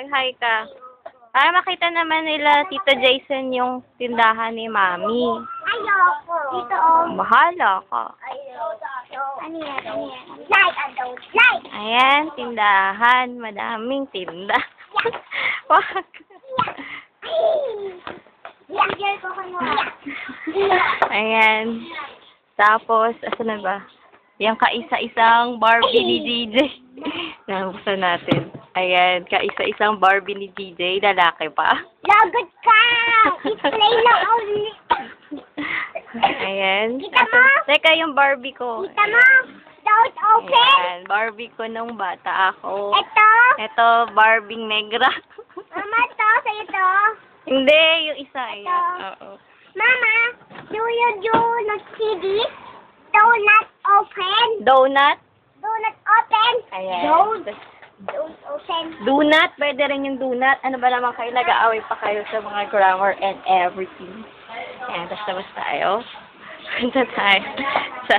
Mag-hi ka. Para makita naman nila, Tito Jason, yung tindahan ni Mami. Ayoko. Dito, oh. Bahala ka. Ano yan? Ano yan? Don't. Ayan, tindahan. Madaming tinda. Wag. Mo. Ayan. Tapos, asa na ba? Yung kaisa-isang Barbie ni DJ. Nabuksan natin. Ayan, kaisa-isang Barbie ni DJ. Lalaki pa. Lagot ka! I-play lang only. Ayan. Kita mo? Teka, yung Barbie ko. Kita mo? Don't open. Ayan, Barbie ko nung bata ako. Ito. Ito, Barbie Negra. Mama, to. Sa'yo to. Hindi, yung isa. Ayan. Ito. Oo. Mama, do you do not see this? Do not open. Donut. Do not open. Ayan. Don't. Donut, pwede rin yung donut. Ano ba naman kayo, nag-aaway pa kayo sa mga grammar and everything. Ayan, tapos labas tayo. Punta tayo sa,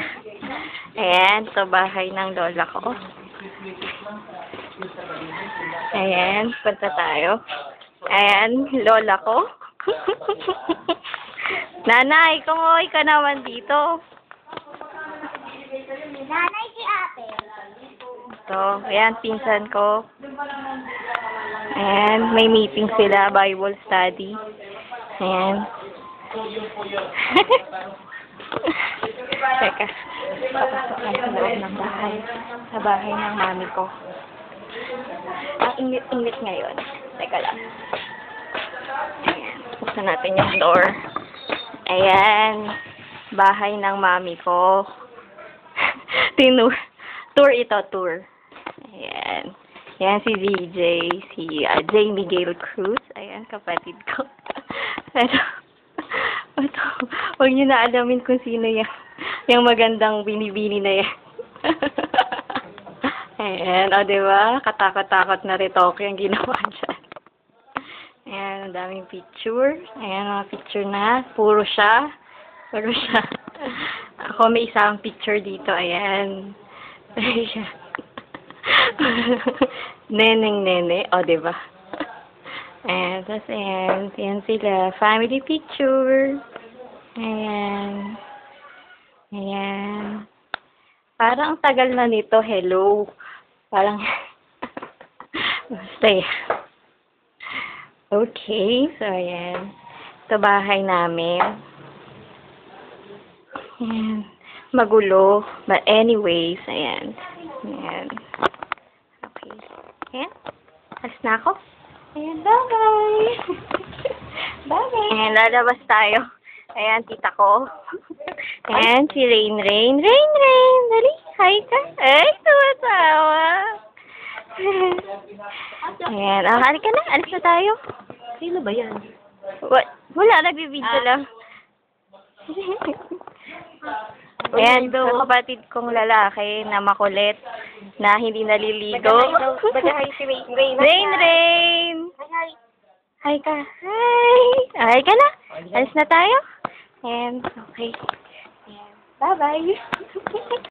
ayan, sa bahay ng lola ko. Ayan, punta tayo. Ayan, lola ko. Nanay, kumuhay ka naman dito. Nanay si ate. So, ayan, pinsan ko. Ayan, may meeting sila, Bible study. Ayan. Teka, papasok tayo sa ng bahay. Sa bahay ng mami ko. Ang init-init ngayon. Teka lang. Ayan, buksan natin yung door. Ayan, bahay ng mami ko. Tinur. Tour ito, tour. Ayan. Ayan si DJ, si uh, Jamie Gale Cruz. Ayan, kapatid ko. Pero, ito, huwag niyo na alamin kung sino yan. Yung magandang binibini na yan. Ayan, o diba? Katakot-takot na retoke yung ginawa dyan. Ayan, ang daming picture. Ayan, mga picture na. Puro siya. Puro siya. Ako may isang picture dito. Ayan. Ayan. Neneng nene. O, diba? Ayan, tapos ayan. Ayan sila. Family picture. Ayan. Ayan. Parang ang tagal na nito. Hello. Parang, basta. Okay, so ayan. Ito bahay namin. Ayan. Magulo. But anyways, ayan. Ayan. Ayan. Alas na ako. Ayan, bye-bye. bye-bye. Ayan, lalabas tayo. Ayan, tita ko. Ayan, si Rain Rain. Rain Rain! Dali, hi ka. Ay, tumatawa. Ayan, ah, halika na. Alis na tayo. Sino ba yan? Wa- Wala, nagbibideo lang. Ayan, sa kapatid kong lalaki na makulit, na hindi naliligo. Bagahay si Rain. Rain. Rain. Hi ka. Hi! Hi ka na. Alis na tayo. And, okay. Ayan. Bye-bye.